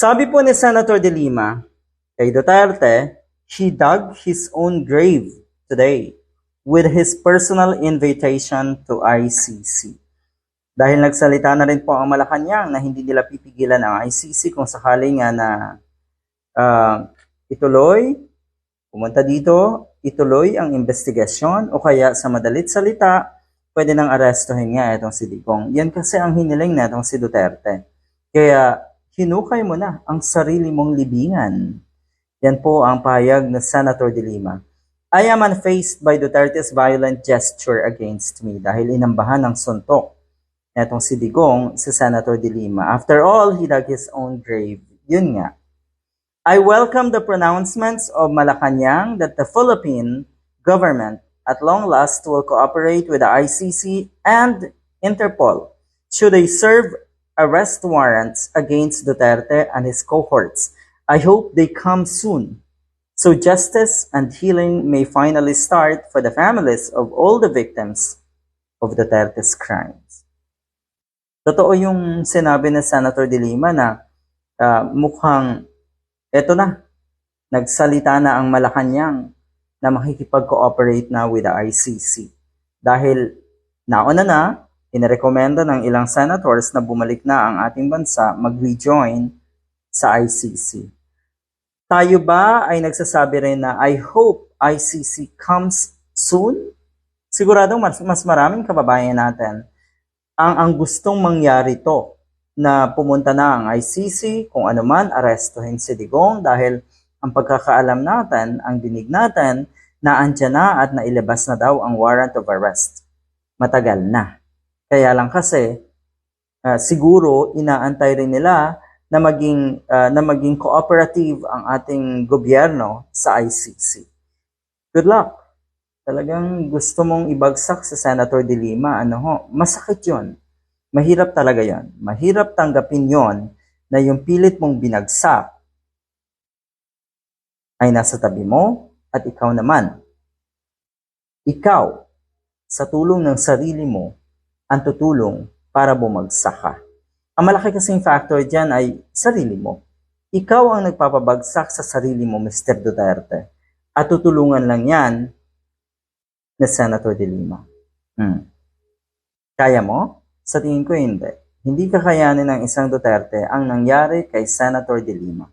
Sabi po ni Senator De Lima kay Duterte, he dug his own grave today with his personal invitation to ICC. Dahil nagsalita na rin po ang Malacanang na hindi nila pipigilan ang ICC kung sakali nga na ah, ituloy, pumunta dito, ituloy ang investigasyon o kaya sa madalit salita, pwede nang arestuhin nga itong si Digong. Yan kasi ang hiniling na itong si Duterte. Kaya hinukay mo na ang sarili mong libingan. Yan po ang payag ng Senator De Lima. I am unfazed by Duterte's violent gesture against me dahil inambahan ng suntok etong si Digong si Senator De Lima. After all, he dug his own grave. Yun nga. I welcome the pronouncements of Malacanang that the Philippine government at long last will cooperate with the ICC and Interpol should they serve arrest warrants against Duterte and his cohorts. I hope they come soon so justice and healing may finally start for the families of all the victims of Duterte's crimes. Totoo yung sinabi ni Senator De Lima na ah, mukhang eto na, nagsalita na ang Malacanang na makikipag-cooperate na with the ICC. Dahil nauna na, inirekomenda ng ilang senators na bumalik na ang ating bansa mag-rejoin sa ICC. Tayo ba ay nagsasabi rin na I hope ICC comes soon? Siguradong mas, mas maraming kababayan natin ang ang gustong mangyari to na pumunta na ang ICC kung ano man arestuhin si Digong dahil ang pagkakaalam natin, ang dinig natin na andyan na at nailabas na daw ang warrant of arrest. Matagal na. Kaya lang kasi ah, siguro inaantay rin nila na maging ah, na maging cooperative ang ating gobyerno sa ICC. Good luck. Talagang gusto mong ibagsak sa Senator De Lima, ano ho, masakit 'yon. Mahirap talaga 'yon. Mahirap tanggapin 'yon na yung pilit mong binagsak ay nasa tabi mo at ikaw naman. Ikaw, sa tulong ng sarili mo, ang tutulong para bumagsak ka. Ang malaki kasing factor dyan ay sarili mo. Ikaw ang nagpapabagsak sa sarili mo, Mr. Duterte. At tutulungan lang yan ni Senator De Lima. Hmm. Kaya mo? Sa tingin ko hindi. Hindi kakayanin ng isang Duterte ang nangyari kay Senator De Lima.